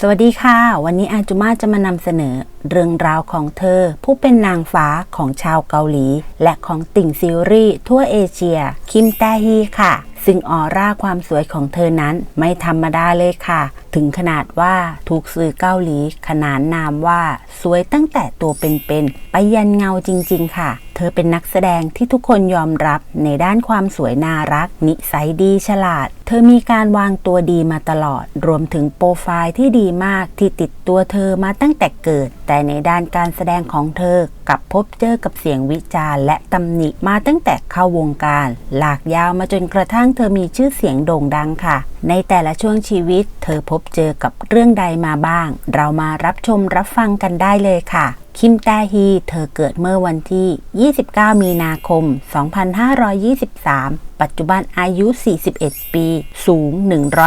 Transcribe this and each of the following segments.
สวัสดีค่ะ วันนี้อาจุมาจะมานำเสนอเรื่องราวของเธอ ผู้เป็นนางฟ้าของชาวเกาหลี และของติ่งซีรีส์ทั่วเอเชีย คิมแตฮีค่ะ ซึ่งออร่าความสวยของเธอนั้นไม่ธรรมดาเลยค่ะ ถึงขนาดว่าถูกสื่อเกาหลี ขนานนามว่า สวยตั้งแต่ตัวเป็นๆไปยันเงาจริง ๆ ค่ะ เธอเป็นนักแสดงที่ทุกคนยอมรับในด้านความสวยน่ารัก นิสัยดีฉลาด เธอมีการวางตัวดีมาตลอด รวมถึงโปรไฟล์ที่ดีมากที่ติดตัวเธอมาตั้งแต่เกิด แต่ในด้านการแสดงของเธอกลับพบเจอกับเสียงวิจารณ์ และตำหนิมาตั้งแต่เข้าวงการ หลากยาวมาจนกระทั่งเธอมีชื่อเสียงโด่งดังค่ะ ในแต่ละช่วงชีวิต เธอพบเจอกับเรื่องใดมาบ้าง เรามารับชมรับฟังกันได้เลยค่ะ คิมแตฮี เธอเกิดเมื่อวันที่ 29 มีนาคม 2523 ปัจจุบันอายุ 41 ปี สูง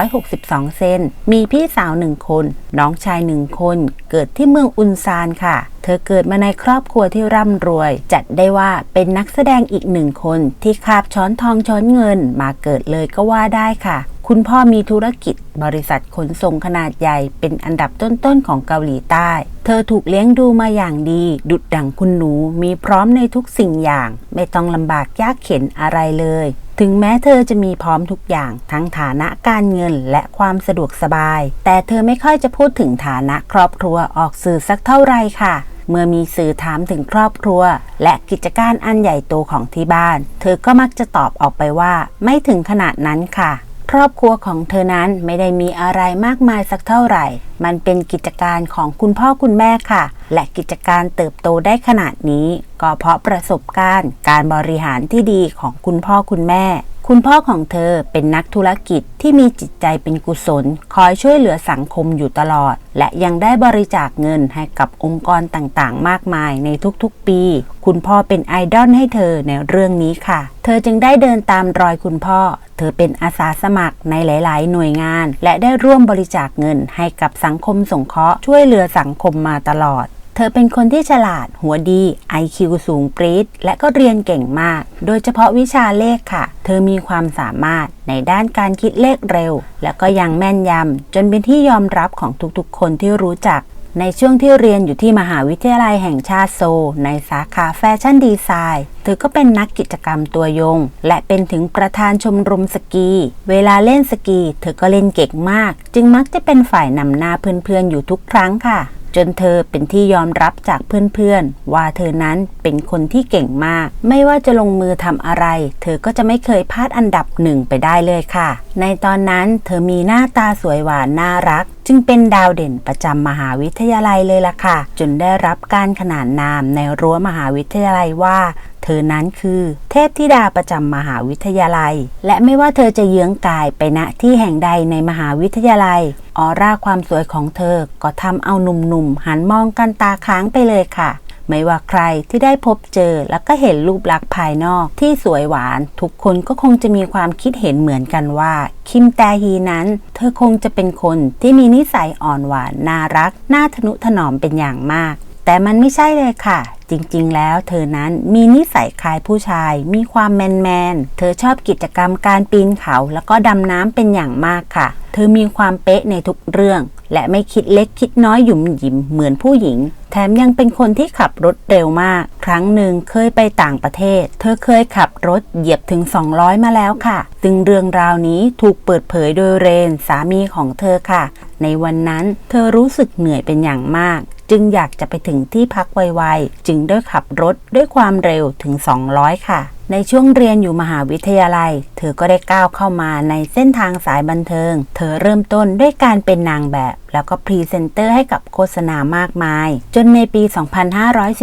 162 เซน มีพี่สาวหนึ่งคน น้องชายหนึ่งคน เกิดที่เมืองอุนซานค่ะ เธอเกิดมาในครอบครัวที่ร่ำรวย จัดได้ว่าเป็นนักแสดงอีกหนึ่งคนที่คาบช้อนทองช้อนเงินมาเกิดเลยก็ว่าได้ค่ะ คุณพ่อมีธุรกิจบริษัทขนส่งขนาดใหญ่เป็นอันดับต้นๆของเกาหลีใต้ เธอถูกเลี้ยงดูมาอย่างดี ดุดดั่งคุณหนูมีพร้อมในทุกสิ่งอย่าง ไม่ต้องลำบากยากเข็นอะไรเลย ถึงแม้เธอจะมีพร้อมทุกอย่างทั้งฐานะการเงินและความสะดวกสบาย แต่เธอไม่ค่อยจะพูดถึงฐานะครอบครัวออกสื่อสักเท่าไรค่ะเมื่อมีสื่อถามถึงครอบครัว และกิจการอันใหญ่โตของที่บ้าน เธอก็มักจะตอบออกไปว่า ไม่ถึงขนาดนั้นค่ะ ครอบครัวของเธอนั้นไม่ได้มีอะไรมากมายสักเท่าไหร่ มันเป็นกิจการของคุณพ่อคุณแม่ค่ะ และกิจการเติบโตได้ขนาดนี้ ก็เพราะประสบการณ์ การบริหารที่ดีของคุณพ่อคุณแม่ คุณพ่อของเธอเป็นนักธุรกิจที่มีจิตใจเป็นกุศล คอยช่วยเหลือสังคมอยู่ตลอด และยังได้บริจาคเงินให้กับองค์กรต่างๆ มากมายในทุกๆปี คุณพ่อเป็นไอดอลให้เธอในเรื่องนี้ค่ะ เธอจึงได้เดินตามรอยคุณพ่อ เธอเป็นอาสาสมัครในหลาย ๆ หน่วยงาน และได้ร่วมบริจาคเงินให้กับสังคมสงเคราะห์ช่วยเหลือสังคมมาตลอด ธอเป็นคนที่ฉลาด หัวดี IQ สูงปรี๊ด และก็เรียนเก่งมาก โดยเฉพาะวิชาเลขค่ะ เธอมีความสามารถในด้านการคิดเลขเร็ว และก็ยังแม่นยำ จนเป็นที่ยอมรับของทุกๆ คนที่รู้จัก ในช่วงที่เรียนอยู่ที่มหาวิทยาลัยแห่งชาติโซ ในสาขาแฟชั่นดีไซน์ เธอก็เป็นนักกิจกรรมตัวยง และเป็นถึงประธานชมรมสกี เวลาเล่นสกี เธอก็เล่นเก่งมาก จึงมักจะเป็นฝ่ายนำหน้าเพื่อนๆอยู่ทุกครั้งค่ะ จนเธอเป็นที่ยอมรับจากเพื่อนๆ ว่าเธอนั้นเป็นคนที่เก่งมาก ไม่ว่าจะลงมือทำอะไร เธอก็จะไม่เคยพลาดอันดับหนึ่งไปได้เลยค่ะ ในตอนนั้นเธอมีหน้าตาสวยหวานน่ารัก จึงเป็นดาวเด่นประจำมหาวิทยาลัยเลยล่ะค่ะ จนได้รับการขนานนามในรั้วมหาวิทยาลัยว่า เธอนั้นคือ เทพธิดาประจำมหาวิทยาลัย และไม่ว่าเธอจะเยื้องกายไปณที่แห่งใดในมหาวิทยาลัย ออร่าความสวยของเธอก็ทำเอาหนุ่มๆหันมองกันตาค้างไปเลยค่ะไม่ว่าใครที่ได้พบเจอแล้วก็เห็นรูปลักษณ์ภายนอกที่สวยหวาน ทุกคนก็คงจะมีความคิดเห็นเหมือนกันว่า คิมแตฮีนั้น เธอคงจะเป็นคนที่มีนิสัยอ่อนหวานน่ารัก น่าทนุถนอมเป็นอย่างมาก แต่มันไม่ใช่เลยค่ะ จริงๆ แล้วเธอนั้นมีนิสัยคล้ายผู้ชาย มีความแมนแมนๆเธอชอบกิจกรรมการปีนเขาแล้วก็ดำน้ำเป็นอย่างมากค่ะ เธอมีความเป๊ะในทุกเรื่อง และไม่คิดเล็กคิดน้อยหยุ่มหยิมเหมือนผู้หญิง แถมยังเป็นคนที่ขับรถเร็วมาก ครั้งหนึ่งเคยไปต่างประเทศ เธอเคยขับรถเหยียบถึง 200 มาแล้วค่ะ ซึ่งเรื่องราวนี้ถูกเปิดเผยโดยเรนสามีของเธอค่ะ ในวันนั้นเธอรู้สึกเหนื่อยเป็นอย่างมาก จึงอยากจะไปถึงที่พักไวๆ จึงได้ขับรถด้วยความเร็วถึง 200 ค่ะ ในช่วงเรียนอยู่มหาวิทยาลัย เธอก็ได้ก้าวเข้ามาในเส้นทางสายบันเทิง เธอเริ่มต้นด้วยการเป็นนางแบบ แล้วก็พรีเซนเตอร์ให้กับโฆษณามากมาย จนในปี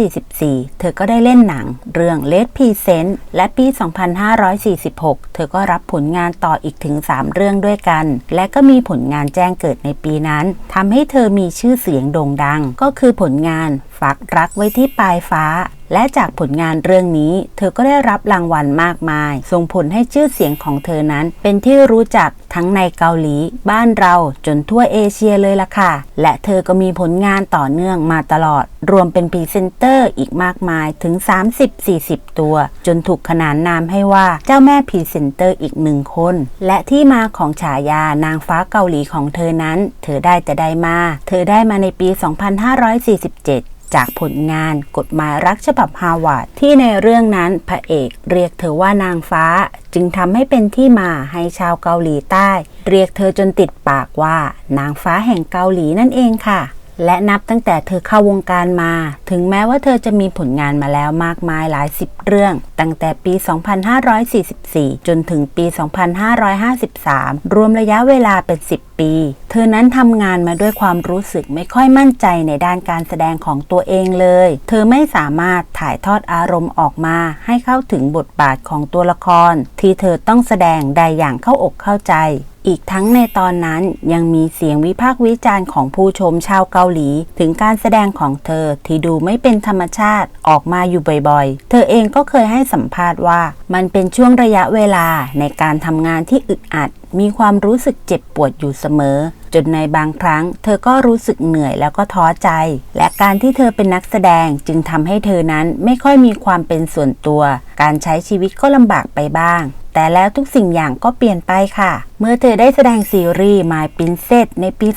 2544 เธอก็ได้เล่นหนัง เรื่อง Let Present และปี 2546 เธอก็รับผลงานต่ออีกถึง 3 เรื่องด้วยกัน และก็มีผลงานแจ้งเกิดในปีนั้นทำให้เธอมีชื่อเสียงโด่งดัง ก็คือผลงานฝากรักไว้ที่ปลายฟ้า และจากผลงานเรื่องนี้ เธอก็ได้รับรางวัลมากมาย ส่งผลให้ชื่อเสียงของเธอนั้น เป็นที่รู้จักทั้งในเกาหลี บ้านเราจนทั่วเอเชียเลยล่ะค่ะ และเธอก็มีผลงานต่อเนื่องมาตลอด รวมเป็นพรีเซนเตอร์อีกมากมายถึง 30-40 ตัว จนถูกขนานนามให้ว่าเจ้าแม่พรีเซนเตอร์อีกหนึ่งคน และที่มาของฉายานางฟ้าเกาหลีของเธอนั้น เธอได้แต่ได้มา เธอได้มาในปี 2547 จากผลงานกฎหมายรักฉบับฮาวาดที่ในเรื่องนั้นพระเอกเรียกเธอว่านางฟ้า จึงทำให้เป็นที่มาให้ชาวเกาหลีใต้ เรียกเธอจนติดปากว่านางฟ้าแห่งเกาหลีนั่นเองค่ะ และนับตั้งแต่เธอเข้าวงการมา ถึงแม้ว่าเธอจะมีผลงานมาแล้วมากมายหลายสิบเรื่อง ตั้งแต่ปี 2544 จนถึงปี 2553 รวมระยะเวลาเป็น 10 ปี เธอนั้นทำงานมาด้วยความรู้สึกไม่ค่อยมั่นใจในด้านการแสดงของตัวเองเลย เธอไม่สามารถถ่ายทอดอารมณ์ออกมา ให้เข้าถึงบทบาทของตัวละคร ที่เธอต้องแสดงได้อย่างเข้าอกเข้าใจ อีกทั้งในตอนนั้นยังมีเสียงวิพากษ์วิจารณ์ของผู้ชมชาวเกาหลี ถึงการแสดงของเธอที่ดูไม่เป็นธรรมชาติออกมาอยู่บ่อยๆ เธอเองก็เคยให้สัมภาษณ์ว่า มันเป็นช่วงระยะเวลาในการทำงานที่อึดอัดมีความรู้สึกเจ็บปวดอยู่เสมอ จนในบางครั้ง เธอก็รู้สึกเหนื่อยแล้วก็ท้อใจ และการที่เธอเป็นนักแสดงจึงทำให้เธอนั้นไม่ค่อยมีความเป็นส่วนตัว การใช้ชีวิตก็ลำบากไปบ้างแต่แล้วทุกสิ่งอย่างก็เปลี่ยนไปค่ะ เมื่อเธอได้แสดงซีรีส์ My Princess ในปี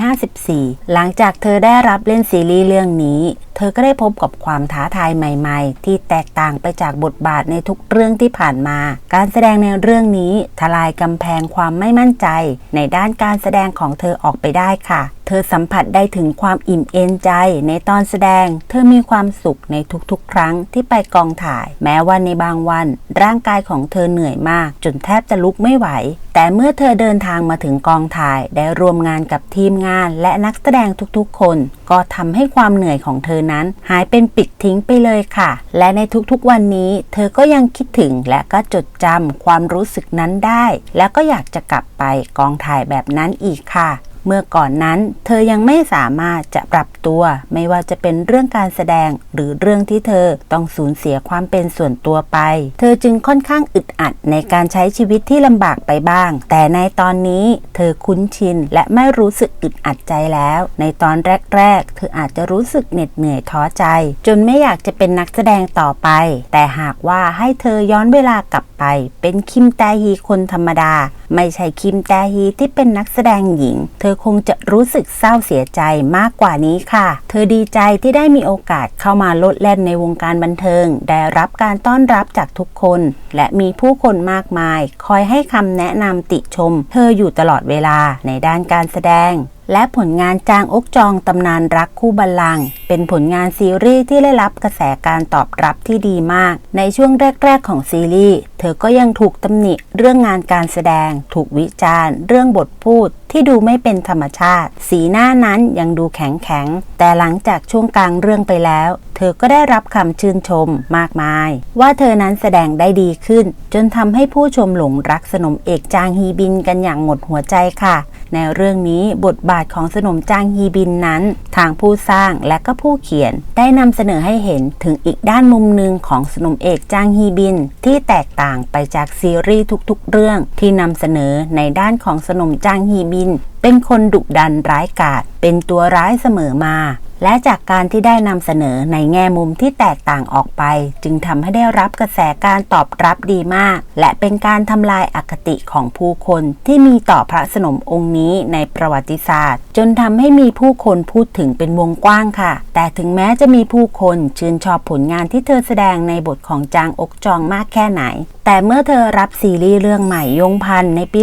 2554 หลังจากเธอได้รับเล่นซีรีส์เรื่องนี้ เธอก็ได้พบกับความท้าทายใหม่ ๆ ที่แตกต่างไปจากบทบาทในทุกเรื่องที่ผ่านมา การแสดงในเรื่องนี้ทลายกำแพงความไม่มั่นใจ ในด้านการแสดงของเธอออกไปได้ค่ะ เธอสัมผัสได้ถึงความอิ่มเอนใจในตอนแสดง เธอมีความสุขในทุกๆ ครั้งที่ไปกองถ่าย แม้ว่าในบางวัน ร่างกายของเธอเหนื่อยมาก จนแทบจะลุกไม่ไหว แต่เมื่อเธอเดินทางมาถึงกองถ่าย ได้ร่วมงานกับทีมงาน และนักแสดงทุกๆ คน ก็ทำให้ความเหนื่อยของเธอนั้น หายเป็นปิดทิ้งไปเลยค่ะ และในทุกๆ วันนี้ เธอก็ยังคิดถึงและก็จดจำความรู้สึกนั้นได้ และก็อยากจะกลับไปกองถ่ายแบบนั้นอีกค่ะ เมื่อก่อนนั้นเธอยังไม่สามารถจะปรับตัว ไม่ว่าจะเป็นเรื่องการแสดงหรือเรื่องที่เธอต้องสูญเสียความเป็นส่วนตัวไป เธอจึงค่อนข้างอึดอัดในการใช้ชีวิตที่ลำบากไปบ้าง แต่ในตอนนี้เธอคุ้นชินและไม่รู้สึกอึดอัดใจแล้ว ในตอนแรก ๆ เธออาจจะรู้สึกเหน็ดเหนื่อยท้อใจ จนไม่อยากจะเป็นนักแสดงต่อไป แต่หากว่าให้เธอย้อนเวลากลับไป เป็นคิมแตฮีคนธรรมดา ไม่ใช่คิมแตฮีที่เป็นนักแสดงหญิง เธอคงจะรู้สึกเศร้าเสียใจมากกว่านี้ค่ะ เธอดีใจที่ได้มีโอกาสเข้ามาลดแล่นในวงการบันเทิง ได้รับการต้อนรับจากทุกคน และมีผู้คนมากมาย คอยให้คำแนะนำติชม เธออยู่ตลอดเวลาในด้านการแสดง และผลงานจางอกจองตำนานรักคู่บัลลังก์เป็นผลงานซีรีส์ที่ได้รับกระแสการตอบรับที่ดีมาก ในช่วงแรก ๆ ของซีรีส์ เธอก็ยังถูกตำหนิเรื่องงานการแสดง ถูกวิจารณ์ เรื่องบทพูด ที่ดูไม่เป็นธรรมชาติ สีหน้านั้นยังดูแข็งแข็ง แต่หลังจากช่วงกลางเรื่องไปแล้ว เธอก็ได้รับคำชื่นชมมากมาย ว่าเธอนั้นแสดงได้ดีขึ้น จนทำให้ผู้ชมหลงรักสนมเอกจางฮีบินกันอย่างหมดหัวใจค่ะ ในเรื่องนี้บทบาทของสนมจางฮีบินนั้น ทางผู้สร้างและก็ผู้เขียน ได้นำเสนอให้เห็นถึงอีกด้านมุมหนึ่งของสนมเอกจางฮีบิน ที่แตกต่างไปจากซีรีส์ทุกๆ เรื่องที่นำเสนอในด้านของสนมจางฮีบิน เป็นคนดุดันร้ายกาจเป็นตัวร้ายเสมอมา และจากการที่ได้นำเสนอในแง่มุมที่แตกต่างออกไป จึงทำให้ได้รับกระแสการตอบรับดีมาก และเป็นการทำลายอคติของผู้คนที่มีต่อพระสนมองค์นี้ในประวัติศาสตร์ จนทำให้มีผู้คนพูดถึงเป็นวงกว้างค่ะ แต่ถึงแม้จะมีผู้คนชื่นชอบผลงานที่เธอแสดงในบทของจางอกจองมากแค่ไหนแต่เมื่อเธอรับซีรีส์เรื่องใหม่ยงพันในปี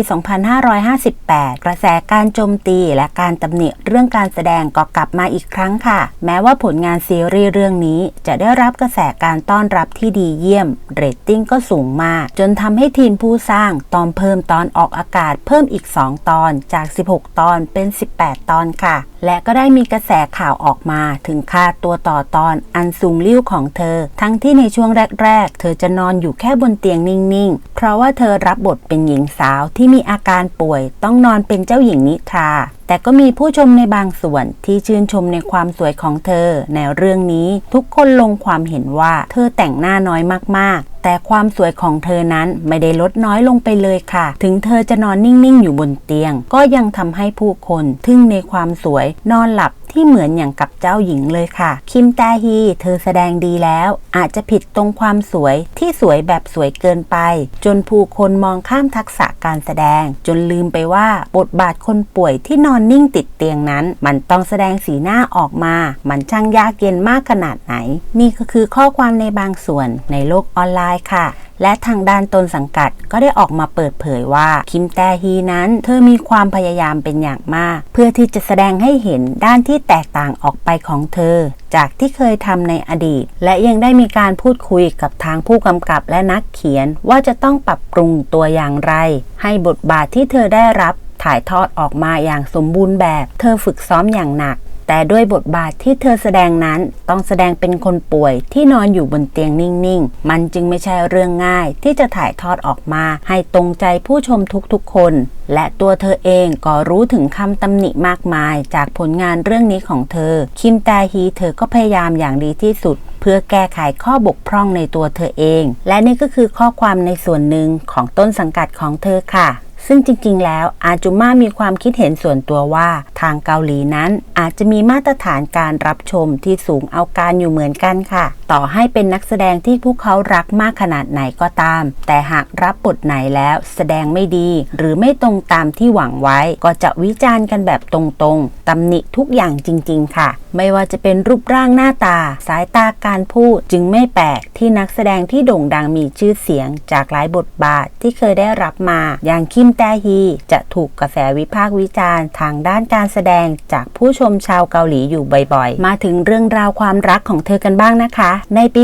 2558 กระแสการโจมตีและการตำหนิเรื่องการแสดงก็กลับมาอีกครั้งค่ะ แม้ว่าผลงานซีรีส์เรื่องนี้จะได้รับกระแสการต้อนรับที่ดีเยี่ยม เรตติ้งก็สูงมาก จนทำให้ทีมผู้สร้างตอนเพิ่มตอนออกอากาศเพิ่มอีก 2 ตอนจาก 16 ตอนเป็น 18 ตอนค่ะ และก็ได้มีกระแสข่าวออกมาถึงค่าตัวต่อตอนอันสูงลิ่วของเธอ ทั้งที่ในช่วงแรก ๆ เธอจะนอนอยู่แค่บนเตียงนิ่งๆ เพราะว่าเธอรับบทเป็นหญิงสาวที่มีอาการป่วยต้องนอนเป็นเจ้าหญิงนิทรา แต่ก็มีผู้ชมในบางส่วนที่ชื่นชมในความสวยของเธอ ในเรื่องนี้ทุกคนลงความเห็นว่าเธอแต่งหน้าน้อยมากๆ แต่ความสวยของเธอนั้นไม่ได้ลดน้อยลงไปเลยค่ะ ถึงเธอจะนอนนิ่งๆ อยู่บนเตียง ก็ยังทำให้ผู้คนทึ่งในความสวยนอนหลับ ที่เหมือนอย่างกับเจ้าหญิงเลยค่ะ คิมแตฮี เธอแสดงดีแล้ว อาจจะผิดตรงความสวยที่สวยแบบสวยเกินไป จนผู้คนมองข้ามทักษะการแสดง จนลืมไปว่าบทบาทคนป่วยที่นอนนิ่งติดเตียงนั้น มันต้องแสดงสีหน้าออกมา มันช่างยากเย็นมากขนาดไหน นี่ก็คือข้อความในบางส่วนในโลกออนไลน์ค่ะ และทางด้านตนสังกัดก็ได้ออกมาเปิดเผยว่าคิมแตฮีนั้น เธอมีความพยายามเป็นอย่างมาก เพื่อที่จะแสดงให้เห็นด้านที่แตกต่างออกไปของเธอ จากที่เคยทำในอดีต และยังได้มีการพูดคุยกับทางผู้กำกับและนักเขียนว่าจะต้องปรับปรุงตัวอย่างไร ให้บทบาทที่เธอได้รับถ่ายทอดออกมาอย่างสมบูรณ์แบบ เธอฝึกซ้อมอย่างหนัก แต่ด้วยบทบาทที่เธอแสดงนั้นต้องแสดงเป็นคนป่วยที่นอนอยู่บนเตียงนิ่งๆ มันจึงไม่ใช่เรื่องง่ายที่จะถ่ายทอดออกมา ให้ตรงใจผู้ชมทุกๆคน และตัวเธอเองก็รู้ถึงคำตำหนิมากมาย จากผลงานเรื่องนี้ของเธอ คิมแตฮีเธอก็พยายามอย่างดีที่สุดเพื่อแก้ไขข้อบกพร่องในตัวเธอเอง และนี่ก็คือข้อความในส่วนหนึ่งของต้นสังกัดของเธอค่ะ ซึ่งจริงๆ แล้วอาจุม่ามีความคิดเห็นส่วนตัวว่าทางเกาหลีนั้นอาจจะมีมาตรฐานการรับชมที่สูงเอาการอยู่เหมือนกันค่ะ ต่อให้เป็นนักแสดงที่พวกเขารักมากขนาดไหนก็ตาม แต่หากรับบทไหนแล้วแสดงไม่ดี หรือไม่ตรงตามที่หวังไว้ ก็จะวิจารณ์กันแบบตรงๆตำหนิทุกอย่างจริง ๆ ค่ะ ไม่ว่าจะเป็นรูปร่างหน้าตา สายตาการพูดจึงไม่แปลกที่นักแสดงที่โด่งดังมีชื่อเสียง จากหลายบทบาทที่เคยได้รับมาอย่างคิมแตฮีจะถูกกระแสวิพากษ์วิจารณ์ ทางด้านการแสดงจากผู้ชมชาวเกาหลีอยู่บ่อยๆ มาถึงเรื่องราวความรักของเธอกันบ้างนะคะ ในปี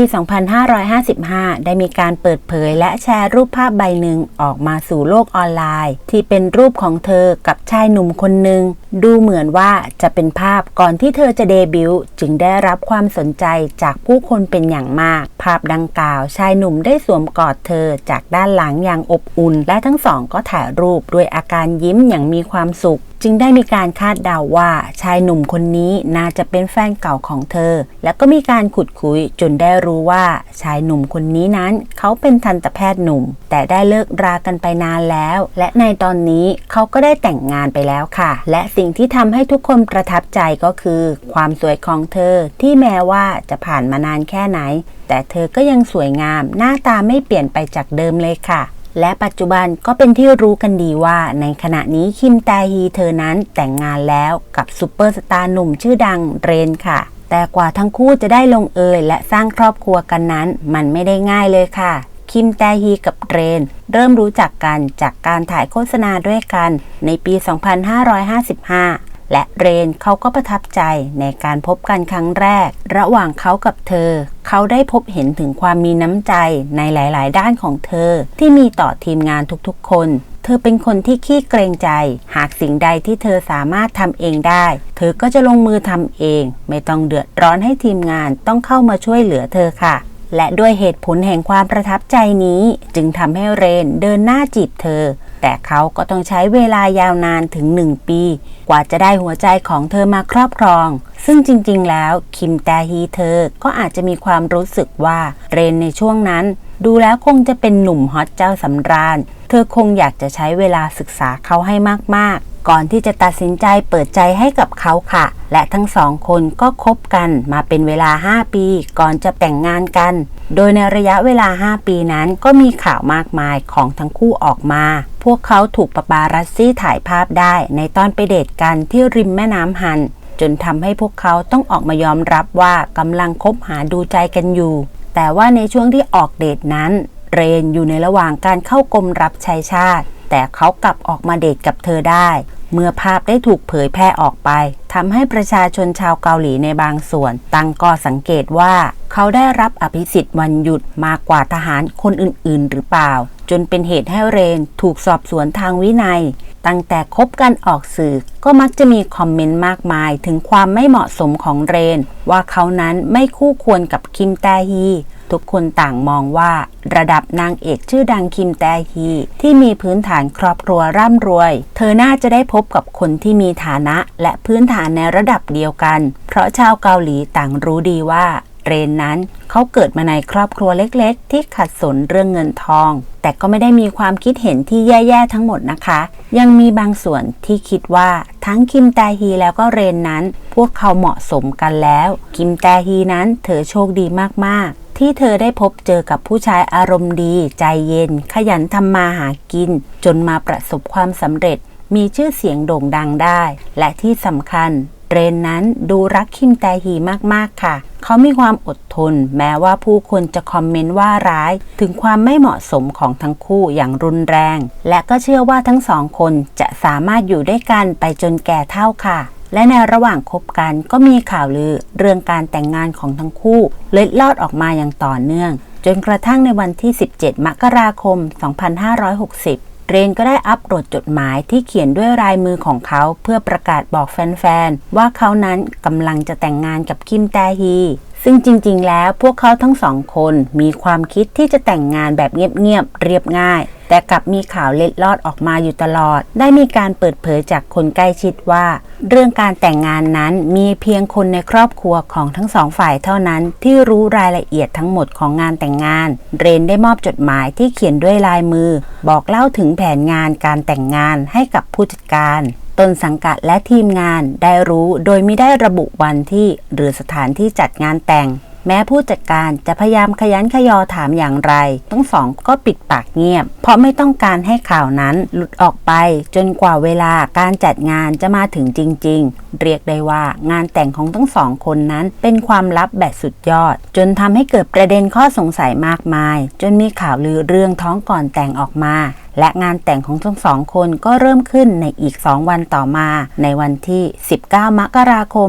2555 ได้มีการเปิดเผยและแชร์รูปภาพใบหนึ่งออกมาสู่โลกออนไลน์ ที่เป็นรูปของเธอกับชายหนุ่มคนหนึ่งดูเหมือนว่าจะเป็นภาพก่อนที่เธอจะเดบิวต์จึงได้รับความสนใจจากผู้คนเป็นอย่างมาก ภาพดังกล่าว ชายหนุ่มได้สวมกอดเธอจากด้านหลังอย่างอบอุ่น และทั้งสองก็ถ่ายรูปด้วยอาการยิ้มอย่างมีความสุข จึงได้มีการคาดเดาว่าชายหนุ่มคนนี้น่าจะเป็นแฟนเก่าของเธอ แล้วก็มีการขุดคุยจนได้รู้ว่าชายหนุ่มคนนี้นั้นเขาเป็นทันตแพทย์หนุ่ม แต่ได้เลิกรากันไปนานแล้ว และในตอนนี้เขาก็ได้แต่งงานไปแล้วค่ะ และสิ่งที่ทำให้ทุกคนประทับใจก็คือ ความสวยของเธอที่แม้ว่าจะผ่านมานานแค่ไหน แต่เธอก็ยังสวยงาม หน้าตาไม่เปลี่ยนไปจากเดิมเลยค่ะ และปัจจุบันก็เป็นที่รู้กันดีว่าในขณะนี้คิมแตฮีเธอนั้นแต่งงานแล้วกับซูเปอร์สตาร์หนุ่มชื่อดังเรนค่ะ แต่กว่าทั้งคู่จะได้ลงเอยและสร้างครอบครัวกันนั้น มันไม่ได้ง่ายเลยค่ะ คิมแตฮีกับเรน เริ่มรู้จักกันจากการถ่ายโฆษณาด้วยกันในปี 2555 และเรนเขาก็ประทับใจในการพบกันครั้งแรก ระหว่างเขากับเธอ เขาได้พบเห็นถึงความมีน้ำใจในหลาย ๆ ด้านของเธอ ที่มีต่อทีมงานทุกๆ คน เธอเป็นคนที่ขี้เกรงใจ หากสิ่งใดที่เธอสามารถทำเองได้ เธอก็จะลงมือทำเอง ไม่ต้องเดือดร้อนให้ทีมงานต้องเข้ามาช่วยเหลือเธอค่ะและด้วยเหตุผลแห่งความประทับใจนี้ จึงทำให้เรนเดินหน้าจีบเธอ แต่เขาก็ต้องใช้เวลายาวนานถึง 1 ปี กว่าจะได้หัวใจของเธอมาครอบครอง ซึ่งจริงๆ แล้วคิมแตฮีเธอก็อาจจะมีความรู้สึกว่าเรนในช่วงนั้น ดูแล้วคงจะเป็นหนุ่มฮอตเจ้าสำราญ เธอคงอยากจะใช้เวลาศึกษาเขาให้มากๆ ก่อนที่จะตัดสินใจเปิดใจให้กับเขาค่ะ และทั้งสองคนก็คบกันมาเป็นเวลา 5 ปี ก่อนจะแต่งงานกัน โดยในระยะเวลา 5 ปีนั้นก็มีข่าวมากมายของทั้งคู่ออกมา พวกเขาถูกปาปารัสซี่ถ่ายภาพได้ในตอนไปเดทกันที่ริมแม่น้ำฮัน จนทำให้พวกเขาต้องออกมายอมรับว่ากำลังคบหาดูใจกันอยู่ แต่ว่าในช่วงที่ออกเดทนั้น เรนอยู่ในระหว่างการเข้ากรมรับใช้ชาติ แต่เขากลับออกมาเดทกับเธอได้ เมื่อภาพได้ถูกเผยแพร่ออกไปทำให้ประชาชนชาวเกาหลีในบางส่วน ตั้งก็สังเกตว่า เขาได้รับอภิสิทธิ์วันหยุดมากกว่าทหารคนอื่น ๆ หรือเปล่า จนเป็นเหตุให้เรนถูกสอบสวนทางวินัย ตั้งแต่คบกันออกสื่อ ก็มักจะมีคอมเมนต์มากมายถึงความไม่เหมาะสมของเรน ว่าเขานั้นไม่คู่ควรกับคิมแตฮี ทุกคนต่างมองว่า ระดับนางเอกชื่อดังคิมแตฮี ที่มีพื้นฐานครอบครัวร่ำรวย เธอน่าจะได้พบกับคนที่มีฐานะและพื้นฐานในระดับเดียวกัน เพราะชาวเกาหลีต่างรู้ดีว่าเรนนั้นเขาเกิดมาในครอบครัวเล็กๆ ที่ขัดสนเรื่องเงินทอง แต่ก็ไม่ได้มีความคิดเห็นที่แย่ๆ ทั้งหมดนะคะ ยังมีบางส่วนที่คิดว่าทั้งคิมแตฮีแล้วก็เรนนั้น พวกเขาเหมาะสมกันแล้ว คิมแตฮีนั้นเธอโชคดีมากๆ ที่เธอได้พบเจอกับผู้ชายอารมณ์ดี ใจเย็น ขยันทำมาหากิน จนมาประสบความสำเร็จ มีชื่อเสียงโด่งดังได้ และที่สำคัญเรนนั้นดูรักคิมแตฮีมากๆค่ะ เขามีความอดทน แม้ว่าผู้คนจะคอมเมนต์ว่าร้าย ถึงความไม่เหมาะสมของทั้งคู่อย่างรุนแรง และก็เชื่อว่าทั้งสองคนจะสามารถอยู่ด้วยกันไปจนแก่เท่าค่ะ และในระหว่างคบกันก็มีข่าวลือเรื่องการแต่งงานของทั้งคู่ เล็ดลอดออกมาอย่างต่อเนื่อง จนกระทั่งในวันที่ 17 มกราคม 2560เรนก็ได้อัปโหลดจดหมายที่เขียนด้วยลายมือของเขาเพื่อประกาศบอกแฟนๆ ว่าเขานั้นกำลังจะแต่งงานกับคิมแตฮี ซึ่งจริงๆ แล้วพวกเขาทั้งสองคนมีความคิดที่จะแต่งงานแบบเงียบๆ เรียบง่าย แต่กลับมีข่าวเล็ดลอดออกมาอยู่ตลอด ได้มีการเปิดเผยจากคนใกล้ชิดว่า เรื่องการแต่งงานนั้นมีเพียงคนในครอบครัวของทั้งสองฝ่ายเท่านั้นที่รู้รายละเอียดทั้งหมดของงานแต่งงาน เรนได้มอบจดหมายที่เขียนด้วยลายมือ บอกเล่าถึงแผนงานการแต่งงานให้กับผู้จัดการต้นสังกัดและทีมงานได้รู้โดยไม่ได้ระบุวันที่หรือสถานที่จัดงานแต่ง แม้ผู้จัดการจะพยายามขยันขยอถามอย่างไร ทั้งสองก็ปิดปากเงียบ เพราะไม่ต้องการให้ข่าวนั้นหลุดออกไป จนกว่าเวลาการจัดงานจะมาถึงจริง ๆ เรียกได้ว่างานแต่งของทั้งสองคนนั้นเป็นความลับแบบสุดยอด จนทำให้เกิดประเด็นข้อสงสัยมากมาย จนมีข่าวลือเรื่องท้องก่อนแต่งออกมาและงานแต่งของทั้งสองคนก็เริ่มขึ้นในอีก 2 วันต่อมา ในวันที่ 19 มกราคม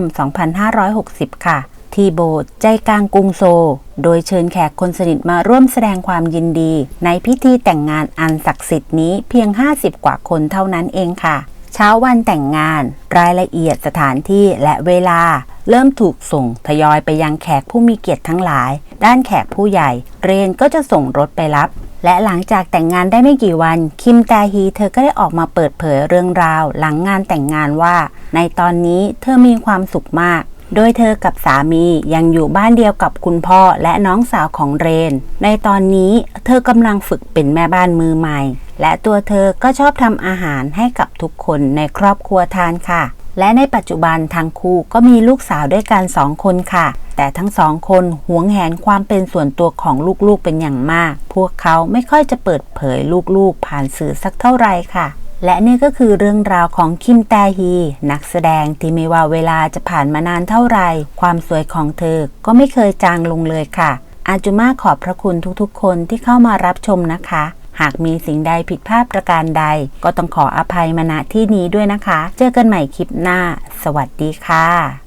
2560 ค่ะ ที่โบสถ์ใจกลางกรุงโซลโดยเชิญแขกคนสนิทมาร่วมแสดงความยินดี ในพิธีแต่งงานอันศักดิ์สิทธิ์นี้เพียง 50 กว่าคนเท่านั้นเองค่ะ เช้าวันแต่งงาน รายละเอียดสถานที่และเวลา เริ่มถูกส่งทยอยไปยังแขกผู้มีเกียรติทั้งหลาย ด้านแขกผู้ใหญ่ เรนก็จะส่งรถไปรับและหลังจากแต่งงานได้ไม่กี่วัน คิมแตฮีเธอก็ได้ออกมาเปิดเผยเรื่องราว หลังงานแต่งงานว่า ในตอนนี้เธอมีความสุขมาก โดยเธอกับสามียังอยู่บ้านเดียวกับคุณพ่อและน้องสาวของเรน ในตอนนี้เธอกำลังฝึกเป็นแม่บ้านมือใหม่ และตัวเธอก็ชอบทำอาหารให้กับทุกคนในครอบครัวทานค่ะ และในปัจจุบันทั้งคู่ก็มีลูกสาวด้วยกันสองคนค่ะ แต่ทั้งสองคนหวงแหนความเป็นส่วนตัวของลูกๆเป็นอย่างมาก พวกเขาไม่ค่อยจะเปิดเผยลูกๆผ่านสื่อสักเท่าไหร่ค่ะ และนี่ก็คือเรื่องราวของคิมแตฮี นักแสดงที่ไม่ว่าเวลาจะผ่านมานานเท่าไหร่ความสวยของเธอก็ไม่เคยจางลงเลยค่ะ อาจุมาขอบพระคุณทุกๆ คนที่เข้ามารับชมนะคะ หากมีสิ่งใดผิดพลาดประการใด ก็ต้องขออภัยมาณที่นี้ด้วยนะคะ เจอกันใหม่คลิปหน้า สวัสดีค่ะ